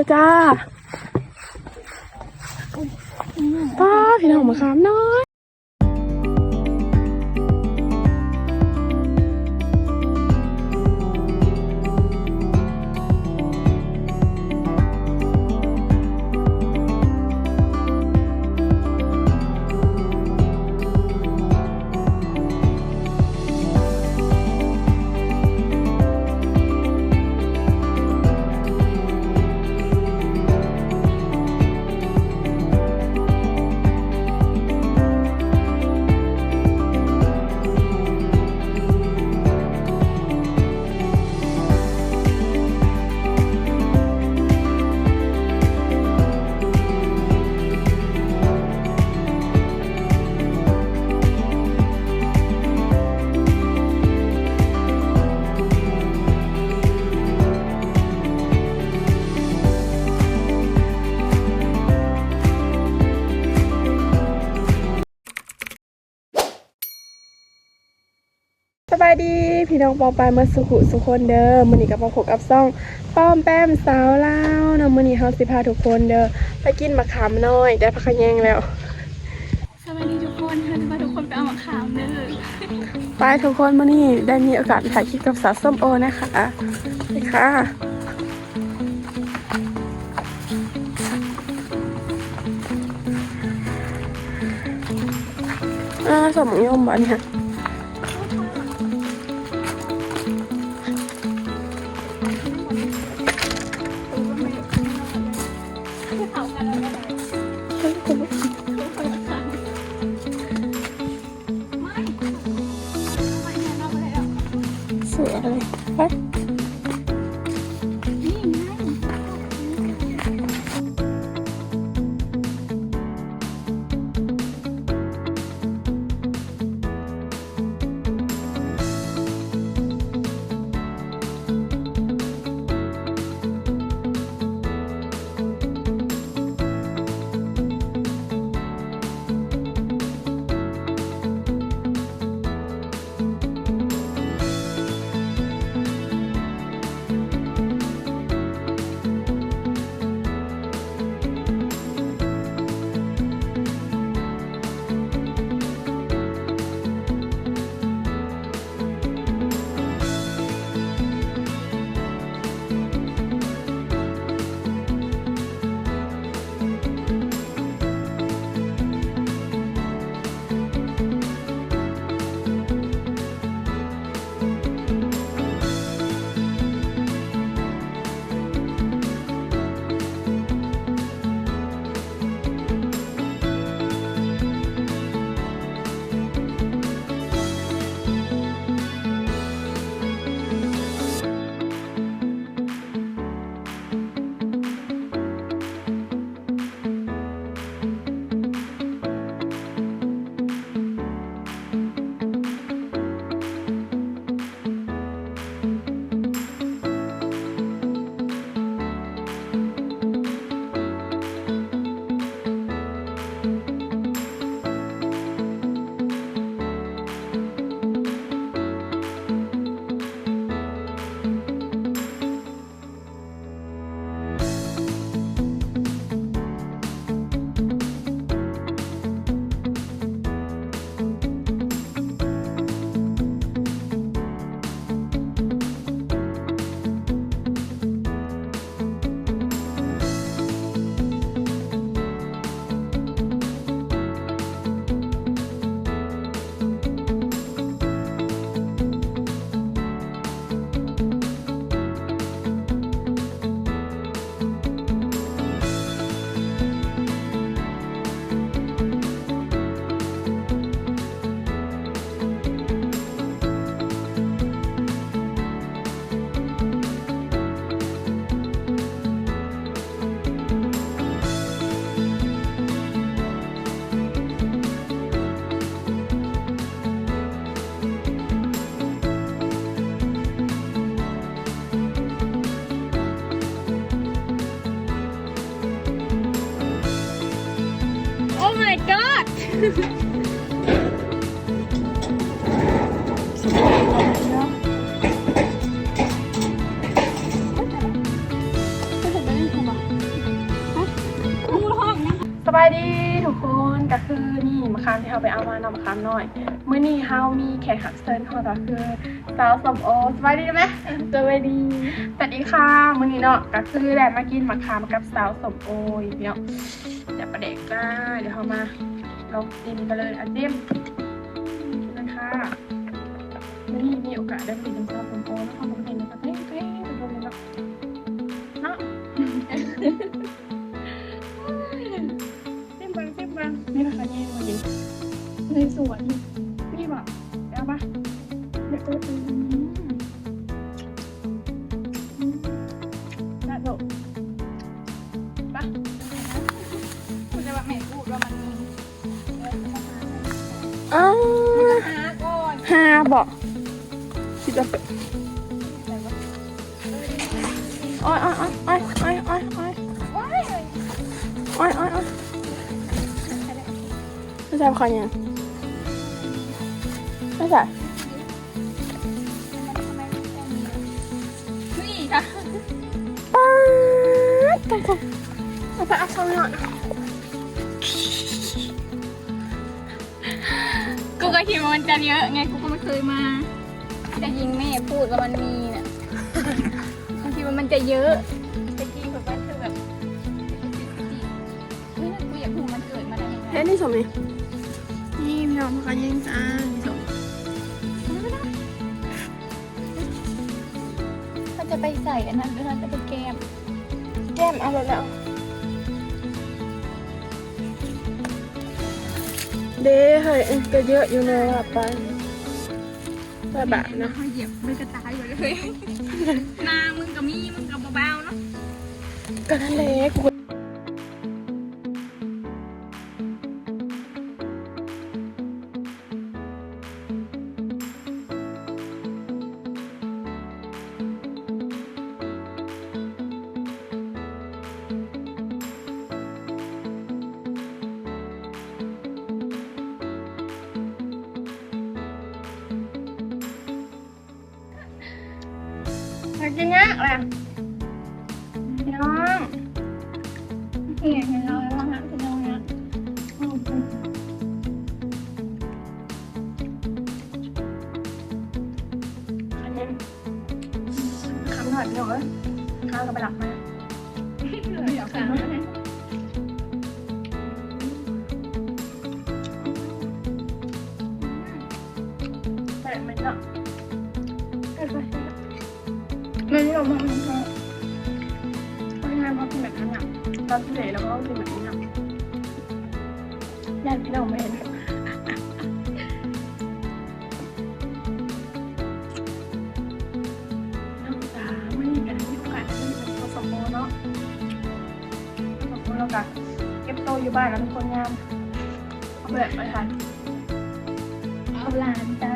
เลยจ้าป้าพี่น้องมาขามน้อย พี่น้องปองปายมาสุขุสุคนเด้อมื้อนี้กับมาพบกับซ่อง ป้อมแป้มสาวลาวเนาะมื้อนี้เฮาสิพาทุกคนเด้อไปกินมะขามน้อย ได้ผักขะแยงแล้วสวัสดีทุกคนค่ะจะพาทุกคนไปเอามะขามเด้อไปทุกคนมื้อนี้ได้มีโอกาสถ่ายคลิปกับสาวส้มโอนะคะไปค่ะอ่าสมยมบ่เนี่ย สวยเลย god ไม่เห็นได้ยังกูบ้างายดีทุกคนก็คือนี่มะขามที่เราไปเอามานำมะขามน้อยเมื่อนี้เฮามีแขกรับเชิญของเราคือสาวสมโอสบายดีไหมสวัสดีสวัสดีค่ะมื่อนี้เนาะก็คือแดนมากินมะขามกับสาวสมโออีกเนาะเดี๋ยวประเด็กจ้าเดี๋ยวเรามา ลองกินกันเลยอันจิ้มนเลยค่ะมื่อนี้มีโอกาสได้ไปกินสาวสมโอแล้วเขาเห็นแล้วก็เฮ้ยเฮ้ยไปดูเลยเนาะเนาะซิมบังซิมบังนี่นะคะแย่งมายิงในสวนนี่ อ้อยอ้อยอ้อยอ้อยอ้อยอ้อยอ้อยว้ยเลยอ้อยอ้อยอ้อยไม่ใช่คอยังไม่ใช่นี่ค่ะป๊าดตรงๆเอาไปเอาช่องหน่อยกูก็คิดว่ามันจะเยอะไงกูก็ไม่เคยมา แต่ยิงแม่พูดว่ามันมีน่ะบางทีว่ามันจะเยอะแต่จริงแบบว่าคือแบบเฮ้ยนั่นกูอยากรู้มันเกิดมาได้ยังไงเฮ้ยนี่สมนี่นี่พี่น้องพากันยิงจ้านี่สมเขาจะไปใส่อันนั้นหรือเขาจะไปแกมแก้มเอาแล้วแล้วเด้เฮ้ยก็เยอะอยู่นะว่าไป แต่แบบนะเขาเหยียบด้วยกระตายอยู่เลยหนามึงกับมีมึงกับเบาๆเนาะก็นั่นแหละกู กกินเนี้ยอะไรอะพี่น้องนี่ไงเห็นเราแล้วว่าฮะเป็นยังไงอันนี้คำหน่อยพี่น้องเอ้ยข้าวก็ไปหลับมาอยากฟังแไม่ยอมมองเขาเพราะงั้นพอกินแบบนั้นอะตอนที่เหลเราก็กินแบบนี้อะญาติพี่น้องไม่เห็นน้องจ๋าไม่มีกันมีโอกาสได้เป็นผสมโมเนาะผสมโมแล้วกันเก็บโตอยู่บ้านแล้วทุกคนงามเอาแบบไปทานเอาหลานจ้า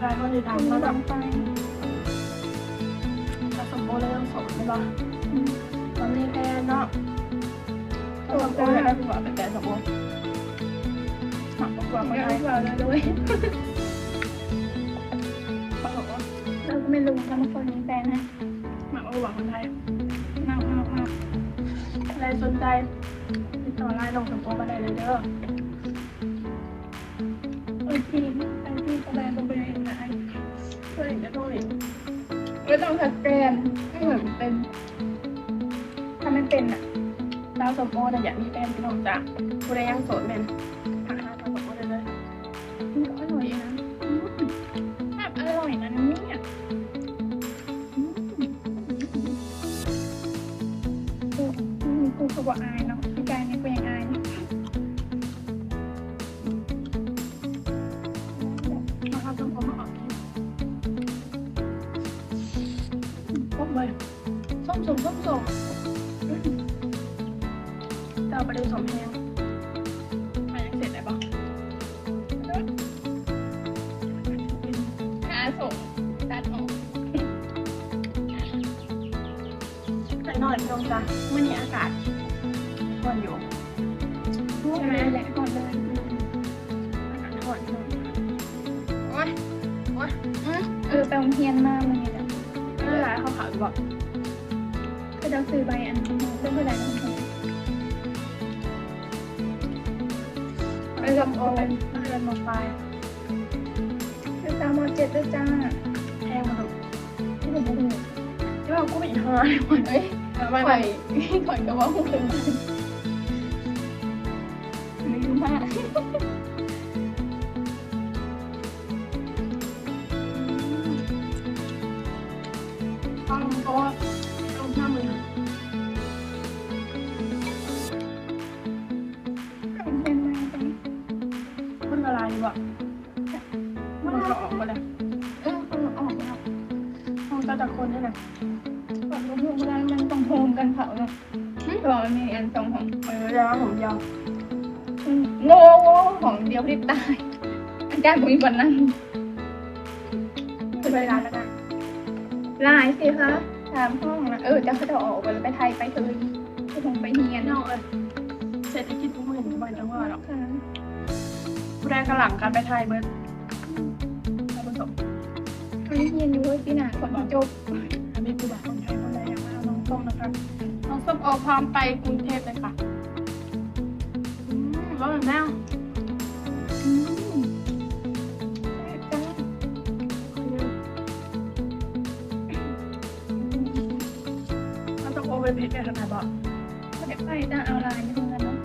กลายเป็นทำแล้วแบบผสมโมแล้วต้องสมใช่ปะตอนนี้แค่เนาะผสมโมแล้วได้กว่าเป็นแต่สมโมหมักกว่าคนไทยเอาเลยด้วยผสมโมเราก็ไม่รู้ว่ามันคนมีแฟนนะหมักกว่าคนไทยมากมากมากใครสนใจติดต่อไลน์ลงสมโมมาได้เลยเด้อโอเค ไม่ต้องสแกนไม่เหมือนเป็นถ้าไม่เป็นอะดาวสมโอแต่อยากมีแฟนพี่น้องจ้ะผู้ใดยังโสดแม่น พบเลยส้มสมส้มสมจะเอาไปดูสมแห้ง ไปกับโอเป็นมาเรียนมปลายซื้อตามมเจ็ดด้วยจ้าแพงมากที่ผมบอกที่ว่ากูไม่หายหมดเอ้ยแล้วไปข่ไปอยข่อยกับว่าพูดถึงไมันก็ออกมาเลยเออคนออกแล้วห้องตาตะคนนี่แหละก่อนก็พูดไม่ได้มันต้องโฮมกันเผาเนาะบอกมีอันสองของเออยาวผมยาวโง่ของเดียวที่ตายอาจารย์ผมมีวันนั้นจะไปร้านแล้วกันลายสิคะสามห้องนะเออจะเขาจะออกไปไปไทยไปเถอะจะคงไปเฮียนนอเนาะกเออเศรษฐกิจพวกมันจะไปจังหวัดหรอกค่ะผู้ใดกระหลังการไปไทยเบิร์ ไปเฮียนอยู่เว้ยปีหน้าคนจบอันนี้คือแบบคนไทยคนใดอยากมาเอาน้องส้มนะคะน้องส้มเอาพร้อมไปกรุงเทพเลยค่ะอืมแล้วแบบแมวอืมจ้าเราต้องโอเวอร์เพจกันขนาดบอกไม่ได้ไปจ้าเอาลายอยู่ตรงนั้นเนาะ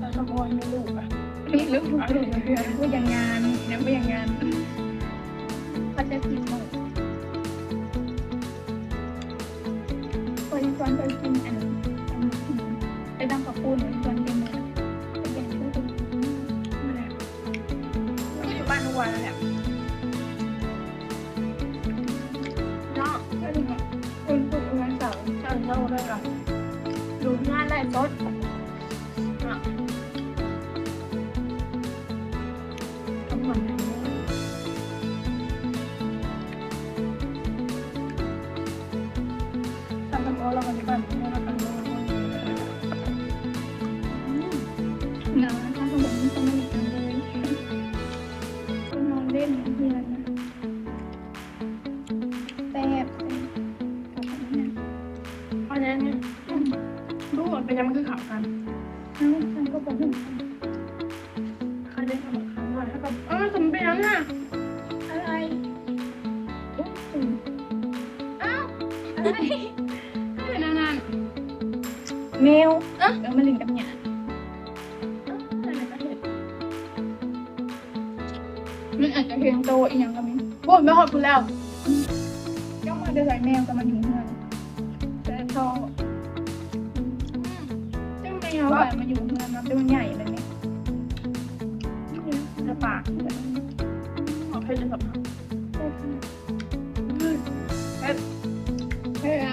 เราต้องโอนไม่ลูกอะมีลูกลูกเพื่อนผู้ยังงานเนี่ยผู้ยังงาน ก็อยู่บ้านทุกวันแล้วเนาะก็ถึงคุณฝึกงานเสาร์เจ้าเจ้าด้วยกันดูงานไล่ซด โอ้ยไม่หอดพูดแล้วย่อมมาจะใส่แมวกับมันอยู่เมืองแต่ชอบเจ้าแมวอะมาอยู่เมืองนะตัวใหญ่เลยเนี่ยจะปากขอเพชรจะสับเฮ้ยเฮ้ยอ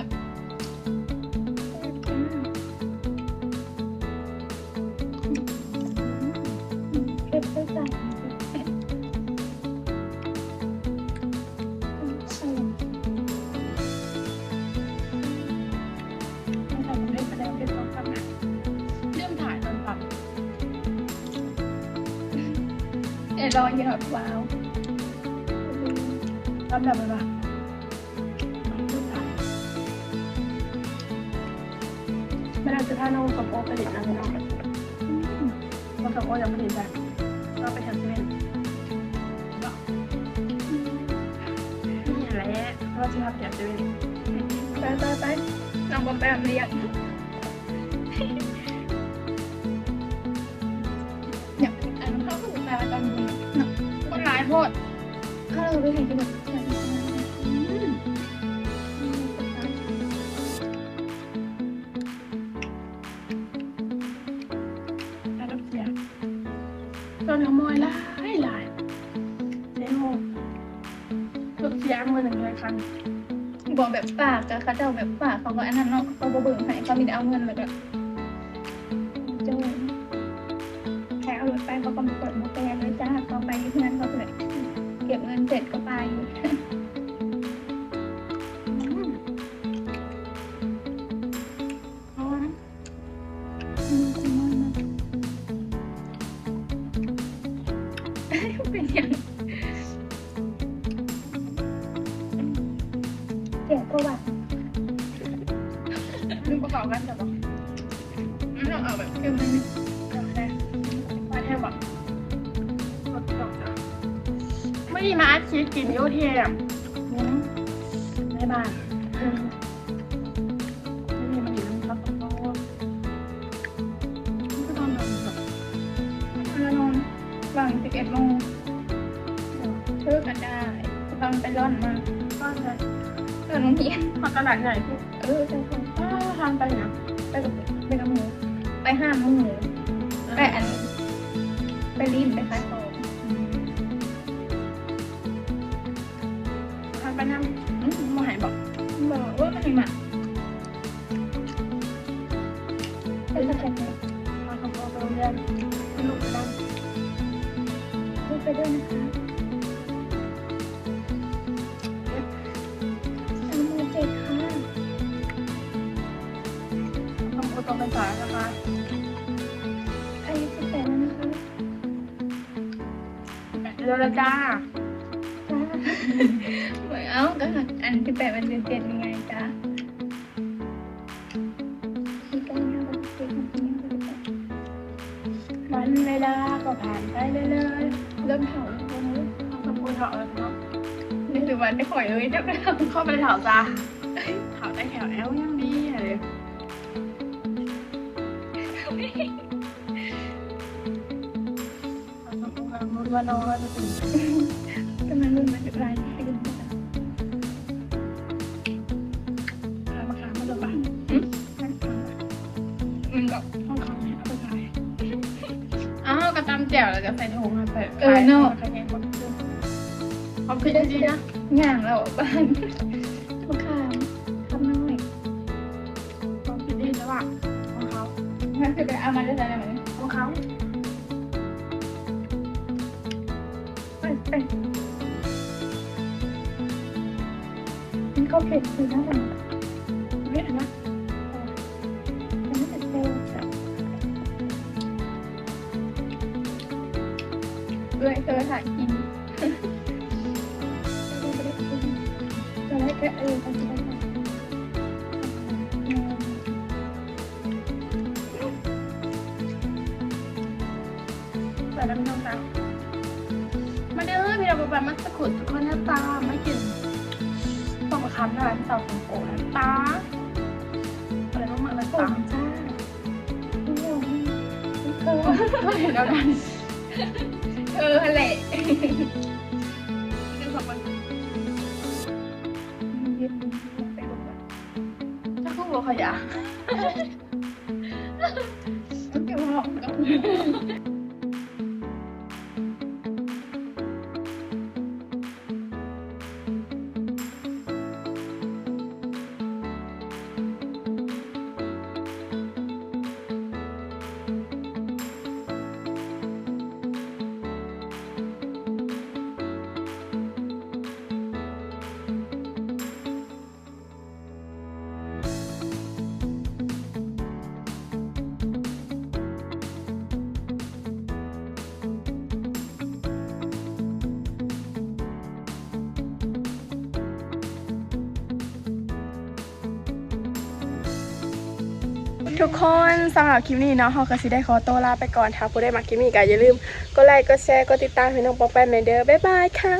เดี๋ยวรอเยอะว้าวทำแบบอะไรไม่ได้จะท่าน้องกับโอผลิตอะไรน้องเพระกับโอยังผลิตแบบก็ไปทำเซเว่นนี่แหละเราะว่าที่ทำเซเว่นไปไปไปน้องบอมแบมเรียก ไปเห็นที่แบบฉันแต่ต้องเสียโดนขโมยหลายหลายเจ๊โมรถเสียมือหนึ่งเลยคันบอกแบบฝากกับเขาเจ้าแบบฝากเขาก็อันนั้นเนาะเขาบ่เบิ่งให้เขามีแต่เอาเงินแล้วก็ กินโยเทียมเนี่ยในบ้านไม่มีมันอยู่ในครอบครัวมันก็ตองนอนแบบแล้วนอนหลังสิบเอ็ดโมงเลิกกันได้ตอนไปร่อนมาบ้านเลยเออน้องเพียนมาตลาดใหญ่พี่เออใช่ใช่อ้าทานไปนะไปกับไปกับหมูไปห้ามหมูไปอัน ไปรีนไปขายของ รงไปสายนะคะอายุสิบแปดแล้วนะคะเดี๋ยวละจ้าจ้าเหมือนเอ้าก็อันสิบแปดเป็นเดือนเจ็ดยังไงจ้าที่กันยาเป็นเจ็ดที่นี่เป็นแปดวันเวลาก็ผ่านไปเรื่อยเริ่มเผาแล้วนะๆทำสมุนเถาเลยเนาะนี่คือวันได้ข่อยเลยจับได้เข้าไปเถาจ้าเถาได้แถวแอลยัง ทำสมุนแบบมุดวันนอนจะถึงกำลังรุ่นมาจากร้านที่กันจ้าทานมะขามมาดูปะอืมแบบห้องขาเนี่ยเอาไปขายอ้าวกระตำแจ่วแล้วก็ใส่ถุงมาใส่เออเนาะขายเองหมดความคิดดีๆนะ ย่างเราบ้าน ก็เป็นคือน่าจะเม็ดนะมันไม่เผ็ดเร็วเลยเธอหากินจะได้แค่เออ จ้าไม่ยอมเธอเห็นแล้วกันเธอแหละเรื่องสับปะรดถ้าคู่บัวขยะต้องเก็บหอมกัน ทุกคนสำหรับคลิปนี้เนาะเฮาก็สิได้ขอตัวลาไปก่อนถ้าผู้ได้มาคลิปนี้ก็อย่าลืมกดไลค์กดแชร์กดติดตามให้น้องป๊อปแป้นในเด้อบ๊ายบายค่ะ